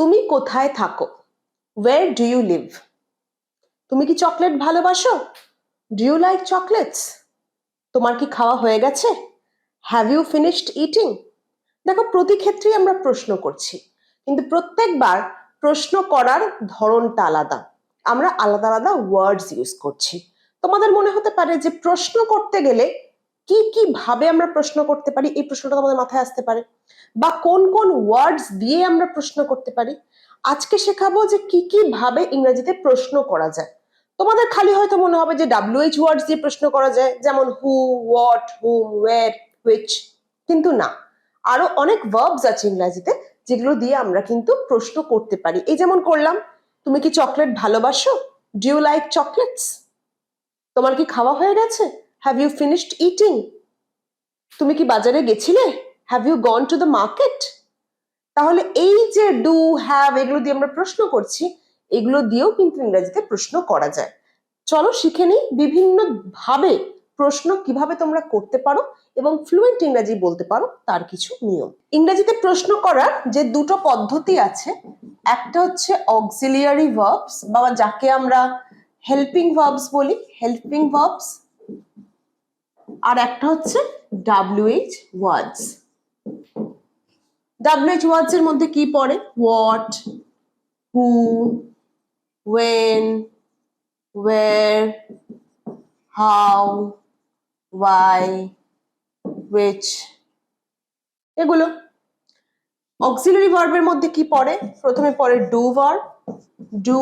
তুমি কোথায় থাকো? ওয়ের ডু ইউ লিভ তুমি কি চকলেট ভালোবাসো? ডু ইউ লাইক চকলেটস তোমার কি খাওয়া হয়ে গেছে? হ্যাভ ইউ ফিনিশড ইটিং দেখো, প্রতি ক্ষেত্রেই আমরা প্রশ্ন করছি, কিন্তু প্রত্যেকবার প্রশ্ন করার ধরনটা আলাদা। আমরা আলাদা আলাদা ওয়ার্ডস ইউজ করছি। তোমাদের মনে হতে পারে যে প্রশ্ন করতে গেলে কি কি ভাবে আমরা প্রশ্ন করতে পারি? এই প্রশ্নটা তোমাদের মাথায় আসতে পারে। বা কোন কোন ওয়ার্ডস দিয়ে আমরা প্রশ্ন করতে পারি? আজকে শেখাবো যে কি কি ভাবে ইংরেজিতে প্রশ্ন করা যায়। তোমাদের খালি হয়তো মনে হবে যে ডাব্লিউএইচ ওয়ার্ডস দিয়ে প্রশ্ন করা যায়, যেমন হু হোয়াট হুম ওয়ের হুইচ কিন্তু না। আরও অনেক ভার্বস আছে ইংরেজিতে, যেগুলো দিয়ে আমরা কিন্তু প্রশ্ন করতে পারি। এই যেমন করলাম, তুমি কি চকলেট ভালোবাসো? ডু ইউ লাইক চকলেটস তোমার কি খাওয়া হয়ে গেছে? হ্যাভ ইউ ফিনিশড ইটিং তুমি কি বাজারে গেছিলে? Have you gone to the market তাহলে এই যে ডু হ্যাভ এগুলো দিয়ে আমরা প্রশ্ন করছি, এগুলো দিয়েও কিন্তু ইংরেজিতে প্রশ্ন করা যায়। চলো শিখে নিই বিভিন্ন ভাবে প্রশ্ন কীভাবে তোমরা করতে পারো এবং ফ্লুয়েন্ট ইংরেজি বলতে পারো, তার কিছু নিয়ম। ইংরেজিতে প্রশ্ন করার যে দুটো পদ্ধতি আছে, একটা হচ্ছে অক্সিলিয়ারি ভার্বস বা যাকে আমরা হেল্পিং ভার্বস বলি হেল্পিং ভার্বস আর একটা হচ্ছে ডাব্লিউএইচ ওয়ার্ডস ডাব্লিউএইচ ওয়ার্ডস এর মধ্যে কি পড়ে? What who when where how why which. এগুলো অক্সিলারি ভার্বের মধ্যে কি পড়ে? প্রথমে পড়ে do verb do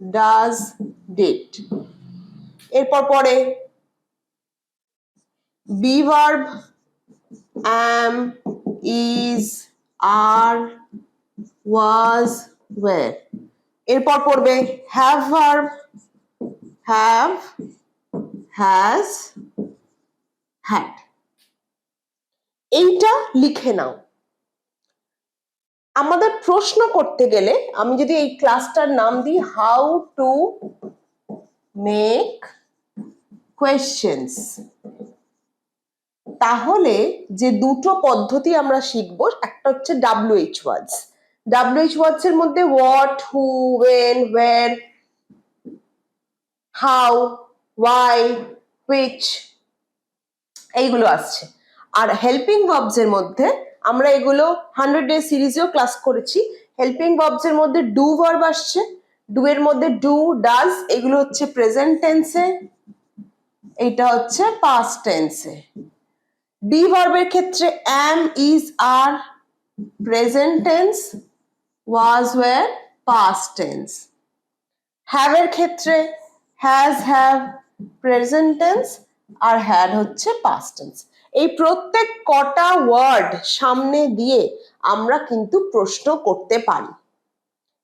does did এরপর পড়ে be verb am is are was were এরপর পড়বে have verb have has had এইটা লিখে নাও। আমাদের প্রশ্ন করতে গেলে আমি যদি এই ক্লাসটার নাম দিই হাউ টু মেক কোয়েশ্চেন্স তাহলে যে দুটো পদ্ধতি আমরা শিখব, একটা হচ্ছে ডাব্লিউএইচ ওয়ার্ডস ডাব্লিউএইচ ওয়ার্ডস এর মধ্যে what who when where how why which এইগুলো আসছে। আর হেল্পিং ভার্বস এর মধ্যে আমরা এগুলো হান্ড্রেড ডে সিরিজেও ক্লাস করেছি। হেল্পিং ভার্বস এর মধ্যে ডু ভার্ব আসছে। ডু এর মধ্যে ডু ডাজ এগুলো হচ্ছে প্রেজেন্ট টেন্সে এইটা হচ্ছে পাস্ট টেন্সে বি ভার্বের ক্ষেত্রে am is are present tense was were past tense have এর ক্ষেত্রে হ্যাজ হ্যাভ প্রেজেন্ট টেন্স আর হ্যাড হচ্ছে পাস্ট টেন্স এই প্রত্যেক কটা ওয়ার্ড সামনে দিয়ে আমরা কিন্তু প্রশ্ন করতে পারি।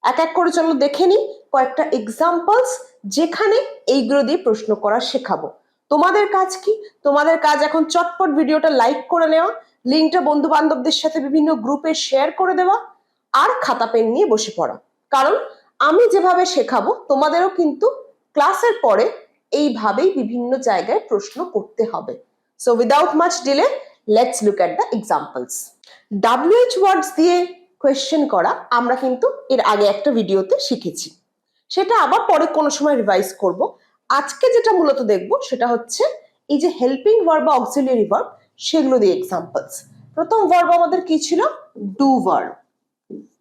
এক এক করে চলো দেখে নিই কয়েকটা এক্সাম্পলস যেখানে এইগুলো দিয়ে প্রশ্ন করা শেখাবো। তোমাদের কাজ কি? তোমাদের কাজ এখন চটপট ভিডিওটা লাইক করে নেওয়া, লিঙ্কটা বন্ধু বান্ধবদের সাথে বিভিন্ন গ্রুপে শেয়ার করে দেওয়া আর খাতা পেন নিয়ে বসে পড়া। কারণ আমি যেভাবে শেখাবো, তোমাদেরও কিন্তু ক্লাসের পরে এইভাবেই বিভিন্ন জায়গায় প্রশ্ন করতে হবে। So without much delay let's look at the examples WH words দিয়ে কোয়েশ্চেন করা আমরা কিন্তু এর আগে একটা ভিডিওতে শিখেছি। সেটা আবার পরে কোনো সময় রিভাইজ করব। আজকে যেটা মূলত দেখব সেটা হচ্ছে এই যে হেল্পিং ভার্ব বা অক্সিলিয়ারি ভার্ব সেগুলো দিয়ে এক্সাম্পলস প্রথম ভার্ব আমাদের কি ছিল? ডু ভার্ব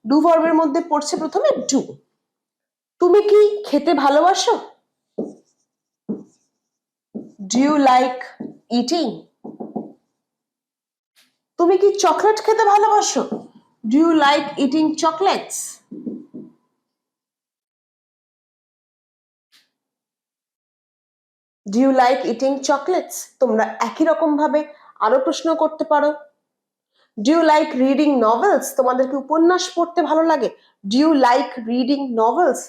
ডু ভার্বের মধ্যে পড়ছে প্রথমে ডু তুমি কি খেতে ভালোবাসো? ডু ইউ লাইক ইটিং তুমি কি চকলেট খেতে ভালোবাসো? Do you like eating chocolates do you like eating chocolates তোমরা একই রকম ভাবে আরও প্রশ্ন করতে পারো। Do you like reading novels তোমাদের কি উপন্যাস পড়তে ভালো লাগে। Do you like reading novels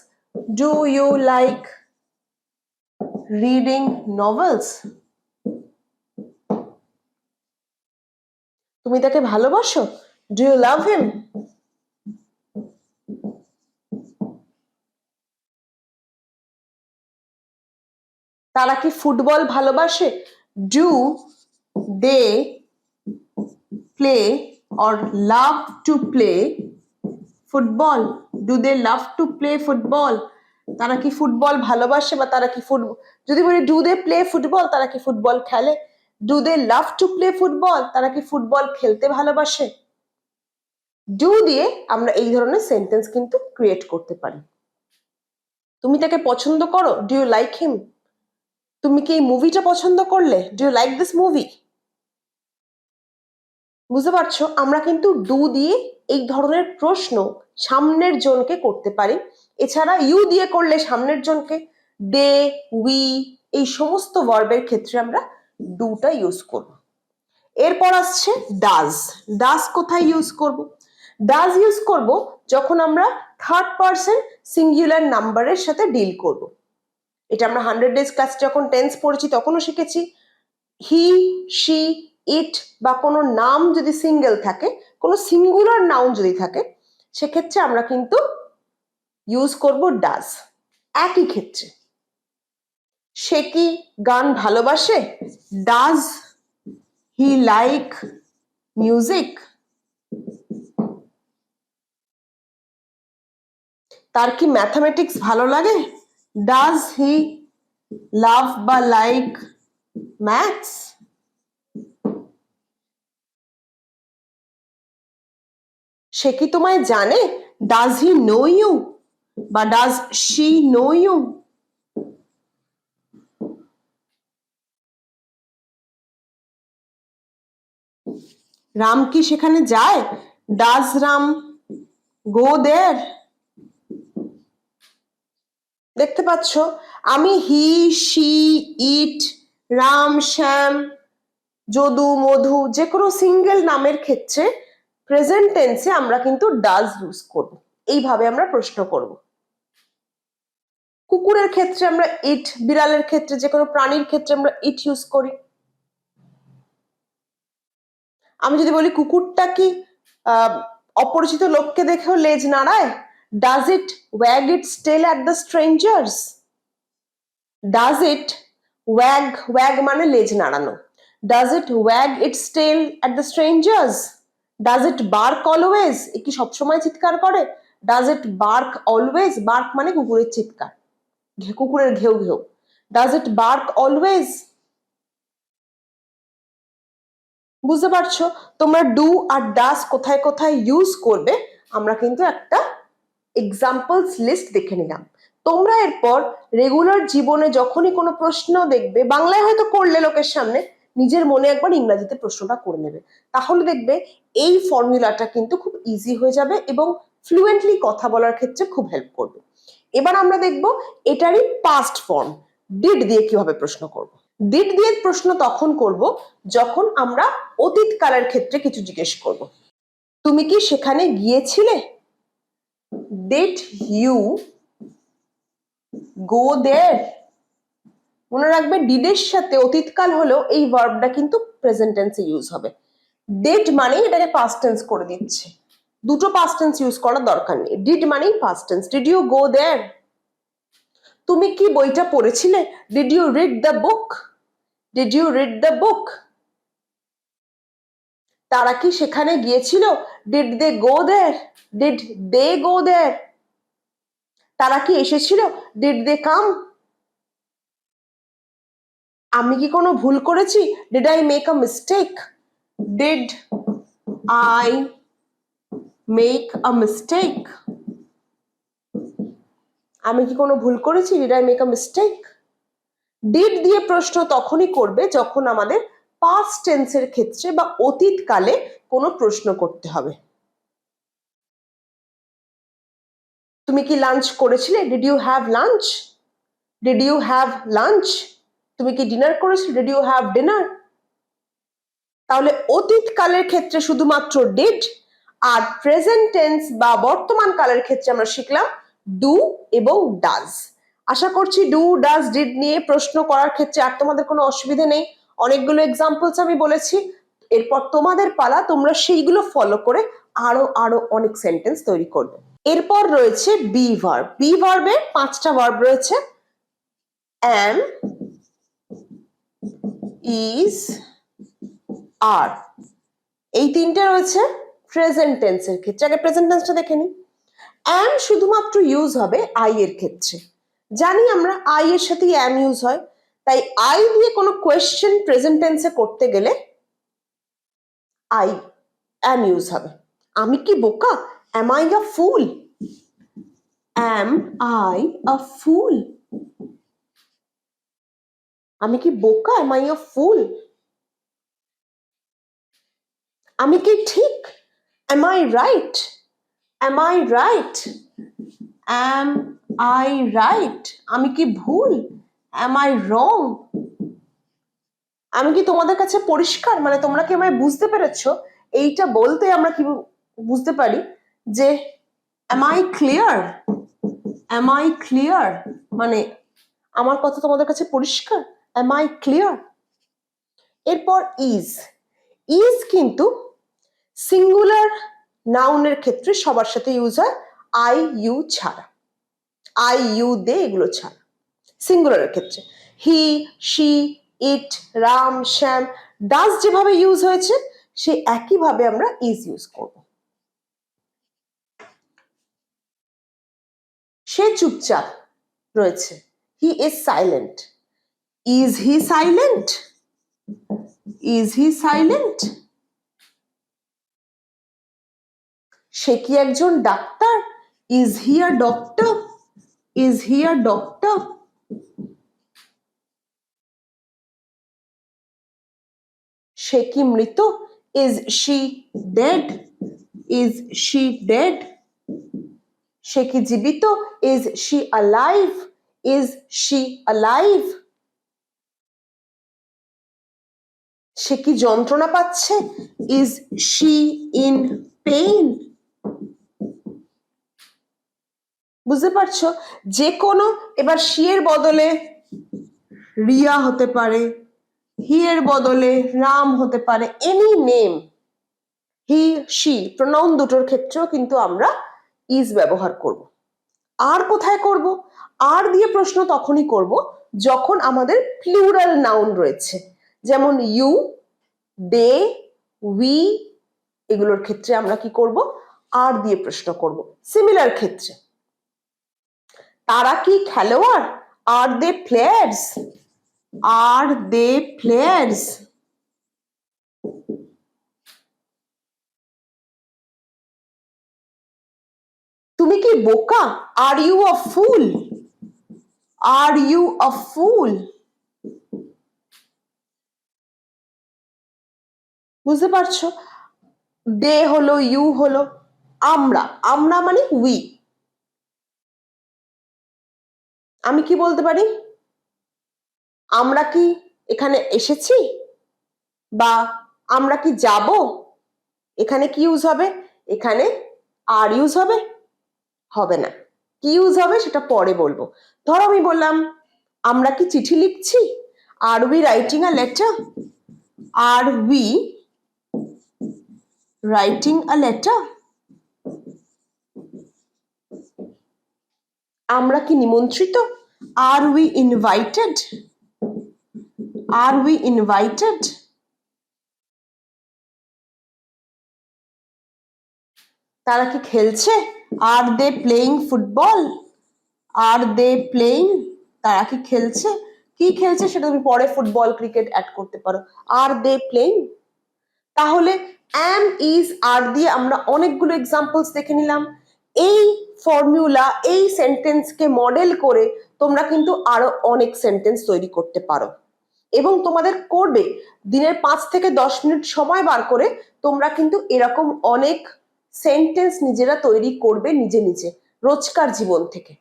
do you like reading novels তুমি তাকে ভালোবাসো? ডু ইউ লাভ হিম তারা কি ফুটবল ভালোবাসে? Do they play or love to play football do they love to play football তারা কি ফুটবল ভালোবাসে বা তারা কি ফুটবল যদি বলি ডু দে প্লে ফুটবল তারা কি ফুটবল খেলে? Do they love to play football তারা কি ফুটবল খেলতে ভালোবাসে? ডু দিয়ে আমরা এই ধরনের সেন্টেন্স কিন্তু ক্রিয়েট করতে পারি। তুমি তাকে পছন্দ করো? ডু ইউ লাইক হিম তুমি কি এই মুভিটা পছন্দ করলে? Do you like this movie বুঝতে পারছ? আমরা কিন্তু ডু দিয়ে এই ধরনের প্রশ্ন সামনের জনকে করতে পারি। এছাড়া ইউ দিয়ে করলে সামনের জনকে ডে উই এই সমস্ত ভার্বের ক্ষেত্রে আমরা ডুটা ইউজ করব। এরপর আসছে ডাজ ডাজ কোথায় ইউজ করব? ডাজ ইউজ করব যখন আমরা থার্ড পার্সন সিঙ্গুলার নাম্বারের সাথে ডিল করব। এটা আমরা হান্ড্রেড ডেজ ক্লাস যখন টেন্স পড়েছি, তখনও শিখেছি। হি শি ইট বা কোনো নাম যদি সিঙ্গেল থাকে, কোনো সিঙ্গুলার নাউন যদি থাকে, সেক্ষেত্রে আমরা কিন্তু ইউজ করব ডাজ একই ক্ষেত্রে। সে কি গান ভালোবাসে? ডাজ হি লাইক মিউজিক তার কি ম্যাথামেটিক্স ভালো লাগে? ডাজ হি লাভ বা লাইক ম্যাথস সে কি তোমায় জানে? ডাজ হি নো ইউ বা does she know you Ram কি সেখানে যায়? ডাজ রাম গো দেয়ার দেখতে পাচ্ছ? আমি he, she, it, Ram, Shyam, Jadu, Madhu যে কোনো সিঙ্গেল নামের ক্ষেত্রে প্রেজেন্ট টেন্সে আমরা কিন্তু ডাজ ইউজ করব। এইভাবে আমরা প্রশ্ন করব। কুকুরের ক্ষেত্রে আমরা ইট, বিড়ালের ক্ষেত্রে যে কোনো প্রাণীর ক্ষেত্রে আমরা ইট ইউজ করি। আমি যদি বলি কুকুরটা কি অপরিচিত লোককে দেখেও লেজ নাড়ায়? Does it wag its tail at the strangers does it wag wag মানে লেজ নাড়ানো? Does it wag its tail at the strangers does it bark always এ কি সবসময় চিৎকার করে? Does it bark always bark মানে কুকুরের চিৎকার। কুকুরের ঘেউ ঘেউ। ডাজ ইট বার্ক অলওয়েজ বুঝতে পারছ? তোমরা ডু আর ডাস কোথায় কোথায় ইউজ করবে, আমরা কিন্তু একটা এক্সাম্পলস লিস্ট দেখে নিলাম। তোমরা এরপর রেগুলার জীবনে যখনই কোনো প্রশ্ন দেখবে, বাংলায় হয়তো করলে লোকের সামনে, নিজের মনে একবার ইংরাজিতে প্রশ্নটা করে নেবে। তাহলে দেখবে এই ফর্মুলাটা কিন্তু খুব ইজি হয়ে যাবে এবং ফ্লুয়েন্টলি কথা বলার ক্ষেত্রে খুব হেল্প করবে। এবার আমরা দেখব এটারই পাস্ট ফর্ম ডিড দিয়ে কীভাবে প্রশ্ন করব? ডিড দিয়ে প্রশ্ন তখন করব যখন আমরা অতীত কালের ক্ষেত্রে কিছু জিজ্ঞেস করব। তুমি কি সেখানে গিয়েছিলে? ডিড ইউ গো দেয়ার মনে রাখবে ডিডের সাথে অতীতকাল হলেও এই ভার্বটা কিন্তু প্রেজেন্ট টেন্সে ইউজ হবে। ডিড মানে এটাকে পাস্ট টেন্স করে দিচ্ছে। দুটো পাস্ট টেন্স ইউজ করার দরকার নেই। ডিড মানেই past tense did you go there তুমি কি বইটা পড়েছিলে? Did you read the book did you read the book তারা কি সেখানে গিয়েছিল? Did they go there did they গো দেয়ার তারা কি এসেছিল? ডিড দে কাম আমি কি কোনো ভুল করেছি? Did I make a mistake did I make a mistake আমি কি কোনো ভুল করেছি? Did I make a mistake did দিয়ে প্রশ্ন তখনই করবে যখন আমাদের পাস্ট টেন্সের ক্ষেত্রে বা অতীতকালে কোনো প্রশ্ন করতে হবে। তুমি কি লাঞ্চ করেছিলে? Did you have lunch did you have lunch তুমি কি ডিনার করেছিলে? ডিড ইউ হ্যাভ ডিনার তাহলে অতীতকালের ক্ষেত্রে শুধুমাত্র ডিড আর প্রেজেন্ট টেন্স বা বর্তমান কালের ক্ষেত্রে আমরা শিখলাম ডু এবং ডাজ আশা করছি ডু ডাজ ডিড নিয়ে প্রশ্ন করার ক্ষেত্রে আর তোমাদের কোনো অসুবিধা নেই। অনেকগুলো এক্সাম্পলস আমি বলেছি। এরপর তোমাদের পালা, তোমরা সেইগুলো ফলো করে আরও আরও অনেক সেন্টেন্স তৈরি করবে। এরপর রয়েছে বি ভার্ব বি ভার্বে পাঁচটা ভার্ব রয়েছে। অ্যাম ইজ আর এই তিনটে রয়েছে প্রেজেন্ট টেন্সের ক্ষেত্রে। আগে প্রেজেন্ট টেন্সটা দেখে নিই। অ্যাম শুধুমাত্র ইউজ হবে আই এর ক্ষেত্রে। জানি আমরা আই এর সাথে অ্যাম ইউজ হয়। তাই আই দিয়ে কোনো কোয়েশ্চেন প্রেজেন্ট টেন্সে করতে গেলে আই অ্যাম ইউজ হবে। আমি কি বোকা? Am I a full am I আ ফুল আমি কি বোকা? অ্যাম আই আ ফুল আমি কি ঠিক? Am I right am I right am I right আমি কি ভুল? অ্যাম আই রং আমি কি তোমাদের কাছে পরিষ্কার? মানে তোমরা কি আমায় বুঝতে পেরেছ? এইটা বলতে আমরা কি বুঝতে পারি? যে am I clear am I clear মানে আমার কথা তোমাদের কাছে পরিষ্কার? অ্যাম আই ক্লিয়ার এরপর ইজ ইজ কিন্তু সিঙ্গুলার নাউনের ক্ষেত্রে সবার সাথে ইউজ হয় আই ইউ ছাড়া। আই ইউ দে এগুলো ছাড়া। সিঙ্গুলারের ক্ষেত্রে। He she it Ram Shyam does যেভাবে ইউজ হয়েছে, সে একইভাবে আমরা ইজ ইউজ করব। সে চুপচাপ রয়েছে। He is silent is he silent is he silent সে কি একজন doctor? Is he a doctor is he a doctor সে কি মৃত? Is she dead is she dead সে কি জীবিত? Is she alive is she alive সে কি যন্ত্রণা পাচ্ছে? ইজ শি ইন পেইন বুঝতে পারছ? যে কোনো, এবার শি এর বদলে রিয়া হতে পারে। হি এর বদলে রাম হতে পারে any name he she pronoun দুটোর ক্ষেত্রেও কিন্তু আমরা ইজ ব্যবহার করব। আর কোথায় করব? আর দিয়ে প্রশ্ন তখনই করব যখন আমাদের প্লুরাল নাউন রয়েছে। যেমন ইউ দে উই এগুলোর ক্ষেত্রে আমরা কি করব? আর দিয়ে প্রশ্ন করব। সিমিলার ক্ষেত্রে। তারা কি খেলোয়াড়? Are they players R they players তুমি কি বোকা? Are you a full are you আ ফুল বুঝতে পারছ? দে হলো ইউ হলো, আমরা। আমরা মানে উই আমি কি বলতে পারি? আমরা কি এখানে এসেছি? বা আমরা কি যাব? এখানে কি ইউজ হবে? এখানে আর ইউজ হবে? হবে না। কি ইউজ হবে সেটা পরে বলব। ধরো আমি বললাম, আমরা কি চিঠি লিখছি? Are we writing a letter are we writing a letter আমরা কি নিমন্ত্রিত? Are we invited are we invited তারা কি খেলছে? Are they playing football are they playing তারা কি খেলছে? কি খেলছে সেটা তুমি পরে ফুটবল ক্রিকেট অ্যাড করতে পারো। আর দে প্লেইং তাহলে অ্যাম ইজ আর দিয়ে আমরা অনেকগুলো এক্সাম্পলস দেখে নিলাম। এই ফর্মুলা এই সেন্টেন্সকে মডেল করে তোমরা কিন্তু আরও অনেক সেন্টেন্স তৈরি করতে পারো। এবং তোমাদের করবে। দিনের পাঁচ থেকে দশ মিনিট সময় বার করে তোমরা কিন্তু এরকম অনেক সেন্টেন্স নিজেরা তৈরি করবে নিজে নিজে, রোজকার জীবন থেকে।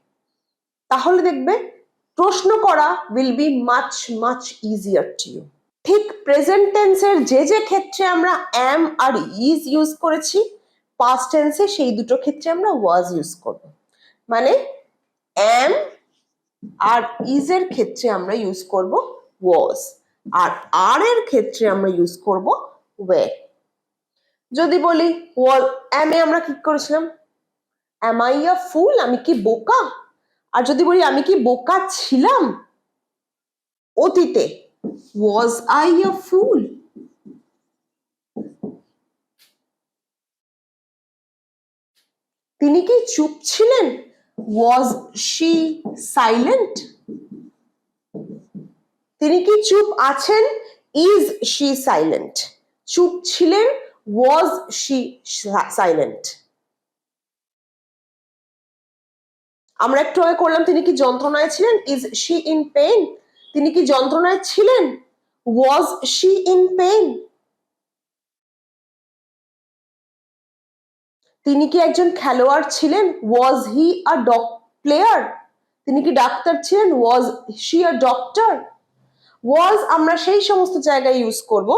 তাহলে দেখবে, প্রশ্ন করা will be much much easier to you ঠিক প্রেজেন্ট টেন্সের যে যে ক্ষেত্রে আমরা অ্যাম আর ইজ ইউজ করেছি পাস্ট টেন্সে সেই দুটো ক্ষেত্রে আমরা ওয়াজ ইউজ করব। মানে অ্যাম আর ইজ এর ক্ষেত্রে আমরা ইউজ করব ওয়াজ আর আর এর ক্ষেত্রে আমরা ইউজ করব ওয়ে যদি বলি ওয়াল অ্যাম এ আমরা কি করেছিলাম? অ্যাম আই আ ফুল আমি কি বোকা? আর যদি বলি আমি কি বোকা ছিলাম? অতীতে ওয়াজ আই আ ফুল তিনি কি চুপ ছিলেন? ওয়াজ শি সাইলেন্ট তিনি কি চুপ আছেন? ইজ শি সাইলেন্ট চুপ ছিলেন? ওয়াজ শি সাইলেন্ট আমরা একটু আগে করলাম, তিনি কি যন্ত্রণায় ছিলেন? ইজ শি ইন পেইন তিনি কি যন্ত্রণায় ছিলেন? ওয়াজ শি ইন পেইন তিনি কি একজন খেলোয়াড় ছিলেন? ওয়াজ হি আ ডক প্লেয়ার তিনি কি ডাক্তার ছিলেন? ওয়াজ শি আ ডক্টর ওয়াজ আমরা সেই সমস্ত জায়গায় ইউজ করব,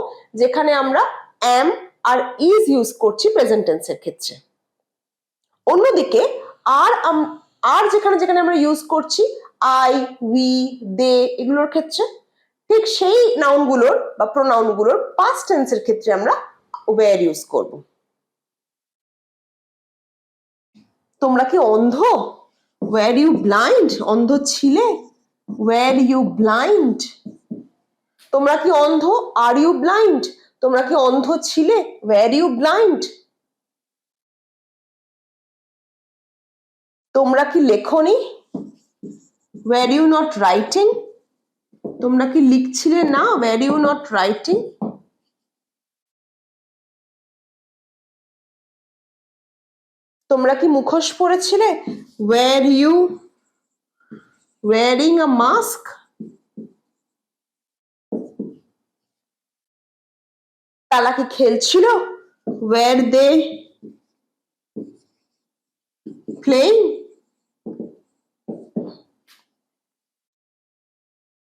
যেখানে আমরা অ্যাম আর ইজ ইউজ করছি প্রেজেন্ট টেন্সের ক্ষেত্রে। অন্যদিকে আর আর যেখানে যেখানে আমরা ইউজ করছি আই উই দে এগুলোর ক্ষেত্রে, ঠিক সেই নাউনগুলোর বা প্রোনাউনগুলোর পাস্ট টেন্সের ক্ষেত্রে আমরা ওয়্যার ইউজ করব। তোমরা কি অন্ধ? ওয়্যার ইউ ব্লাইন্ড অন্ধ ছিলে? ওয়্যার ইউ ব্লাইন্ড তোমরা কি অন্ধ? আর ইউ ব্লাইন্ড তোমরা কি অন্ধ ছিলে? ওয়্যার ইউ ব্লাইন্ড তোমরা কি লেখনি? ওয়্যার ইউ নট রাইটিং তোমরা কি লিখছিলে না? ওয়্যার ইউ নট রাইটিং তোমরা কি মুখোশ পরেছিলে? Were you wearing a mask তারা কি খেলছিল? ওয়ার দে প্লেইং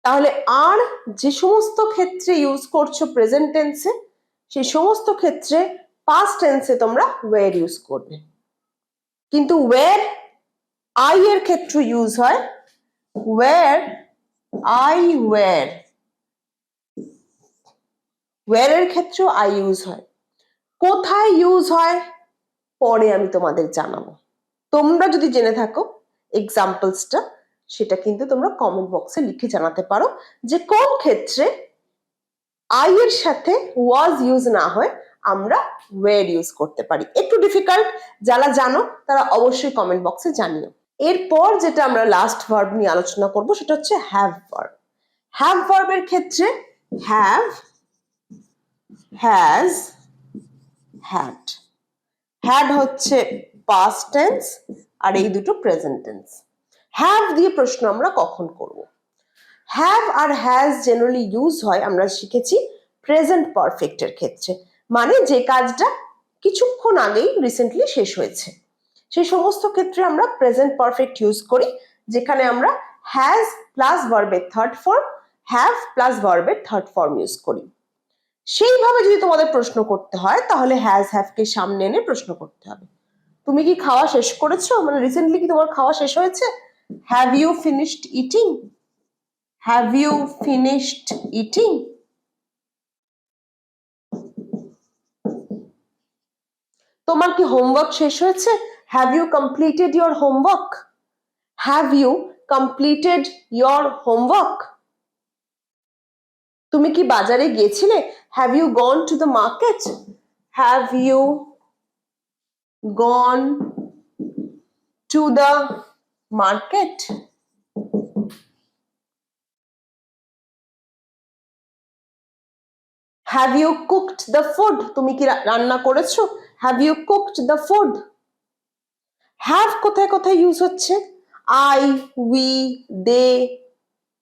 তাহলে আর যে সমস্ত ক্ষেত্রে ইউজ করছ প্রেজেন্ট টেন্সে সেই সমস্ত ক্ষেত্রে পাস্ট টেন্সে তোমরা ওয়ের ইউজ করবে। কিন্তু ওয়ের আই এর ক্ষেত্রে ইউজ হয় ওয়ের আই ওয়ের ওয়ের এর ক্ষেত্রেও আই ইউজ হয়। কোথায় ইউজ হয়? পরে আমি তোমাদের জানাব। তোমরা যদি জেনে থাকো এক্সাম্পলসটা সেটা কিন্তু তোমরা কমেন্ট বক্সে লিখে জানাতে পারো যে কোন ক্ষেত্রে আই এর সাথে ওয়াজ ইউজ না হয়, আমরা ওয়ের ইউজ করতে পারি। একটু ডিফিকাল্ট যারা জানো, তারা অবশ্যই কমেন্ট বক্সে জানিও। এরপর যেটা আমরা লাস্ট ভার্ব নিয়ে আলোচনা করব, সেটা হচ্ছে হ্যাভ ভার্ব হ্যাভ ভার্বের ক্ষেত্রে হ্যাভ হ্যাজ হ্যাড হ্যাড হচ্ছে পাস্ট টেন্স আর এই দুটো প্রেজেন্ট টেন্স হ্যাভ দিয়ে প্রশ্ন আমরা কখন করব? হ্যাভ আর হ্যাজ জেনারেলি ইউজ হয়, আমরা শিখেছি প্রেজেন্ট পারফেক্টের ক্ষেত্রে। মানে যে কাজটা কিছুক্ষণ আগেই রিসেন্টলি শেষ হয়েছে। সেই সমস্ত ক্ষেত্রে আমরা প্রেজেন্ট পারফেক্ট ইউজ করি, যেখানে আমরা হ্যাজ প্লাস ভার্বের থার্ড ফর্ম হ্যাভ প্লাস ভার্বের থার্ড ফর্ম ইউজ করি। সেইভাবে যদি তোমাদের প্রশ্ন করতে হয়, তাহলে হ্যাজ হ্যাভকে সামনে এনে প্রশ্ন করতে হবে। তুমি কি খাওয়া শেষ করেছ? মানে রিসেন্টলি কি তোমার খাওয়া শেষ হয়েছে? Have you finished eating have you finished eating তোমার কি হোমওয়ার্ক শেষ হয়েছে? Have you completed your homework have you completed your homework তুমি কি বাজারে গিয়েছিলে? Have you gone to the market have you gone to the market have you cooked the food তুমি কি রান্না করেছ? Have you cooked the food have কোথায় কোথায় ইউজ হচ্ছে? আই উই দে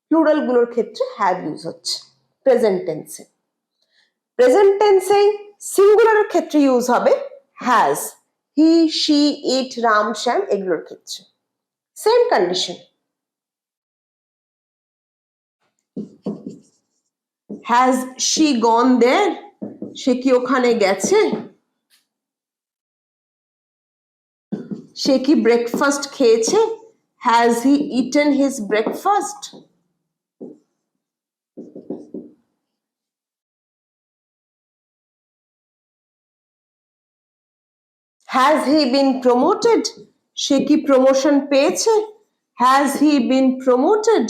প্লুরালগুলোর ক্ষেত্রে হ্যাভ ইউজ হচ্ছে। প্রেজেন্ট টেন্সে প্রেজেন্ট টেন্সে সিঙ্গুলারের ক্ষেত্রে ইউজ হবে has he she it Ram Shyam এগুলোর ক্ষেত্রে। Same condition has she gone there সে কি ওখানে গেছে? সে কি ব্রেকফাস্ট খেয়েছে? Has he eaten his breakfast has he been promoted সে কি প্রমোশন পেয়েছে? হ্যাজ হি বিন প্রমোটেড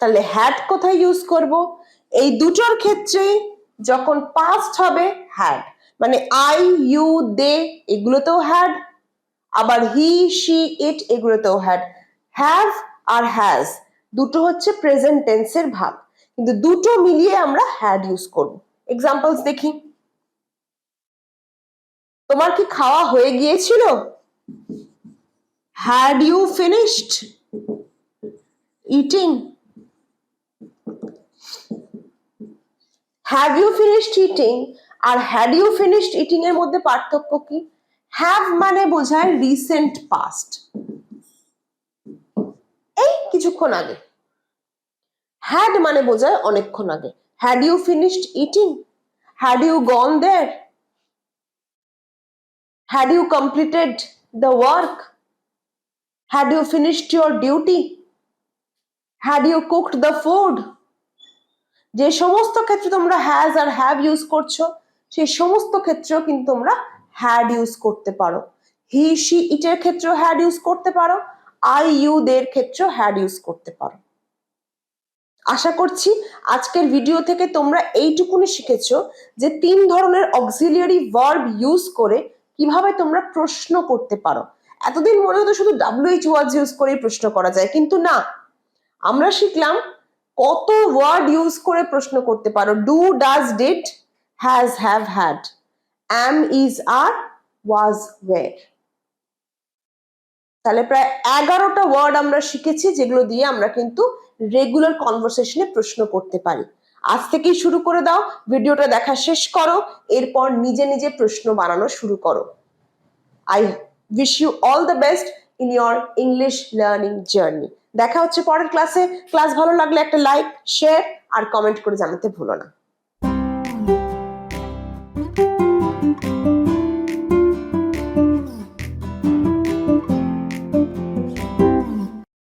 তাহলে হ্যাড কোথায় ইউজ করব? এই দুটোর ক্ষেত্রে যখন পাস্ট হবে হ্যাড মানে আই ইউ দে এগুলোতেও হ্যাড আবার হি শি ইট এগুলোতেও হ্যাড হ্যাভ আর হ্যাজ দুটো হচ্ছে প্রেজেন্ট টেন্সের ভাগ। কিন্তু দুটো মিলিয়ে আমরা হ্যাড ইউজ করব। এক্সাম্পলস দেখি। তোমার কি খাওয়া হয়ে গিয়েছিল? Had you finished eating have you finished eating R had you finished eating এর মধ্যে পার্থক্য কি? হ্যাভ মানে বোঝায় রিসেন্ট পাস্ট এই কিছুক্ষণ আগে। হ্যাড মানে বোঝায় অনেকক্ষণ আগে। Had you finished eating had you gone there had you completed the work had you finished your duty had you cooked the food যে সমস্ত ক্ষেত্রে তোমরা হ্যাজ আর হ্যাভ ইউজ করছ সেই সমস্ত ক্ষেত্রেও কিন্তু তোমরা হ্যাড ইউজ করতে পারো। হি শি ইটের ক্ষেত্রেও হ্যাড ইউজ করতে পারো। আই ইউ দের ক্ষেত্রেও হ্যাড ইউজ করতে পারো। আশা করছি আজকের ভিডিও থেকে তোমরা এইটুকুনি শিখেছ যে তিন ধরনের অক্সিলিয়ারি ভার্ব ইউজ করে কীভাবে তোমরা প্রশ্ন করতে পারো। এতদিন মনে হতো শুধু ডাব্লিউএইচ ওয়ার্ডস ইউজ করেই প্রশ্ন করা যায়, কিন্তু না। আমরা শিখলাম কত ওয়ার্ড ইউজ করে প্রশ্ন করতে পারো। Do does did has have had am is are was were তাহলে প্রায় এগারোটা ওয়ার্ড আমরা শিখেছি, যেগুলো দিয়ে আমরা কিন্তু রেগুলার কনভারসেশনে প্রশ্ন করতে পারি। আজ থেকেই শুরু করে দাও, ভিডিওটা দেখা শেষ করো, এরপর নিজে নিজে প্রশ্ন বানানো শুরু করো। I wish you all the best in your English learning journey দেখা হচ্ছে পরের ক্লাসে ক্লাস ভালো লাগলে একটা লাইক শেয়ার আর কমেন্ট করে জানাতে ভুলো না।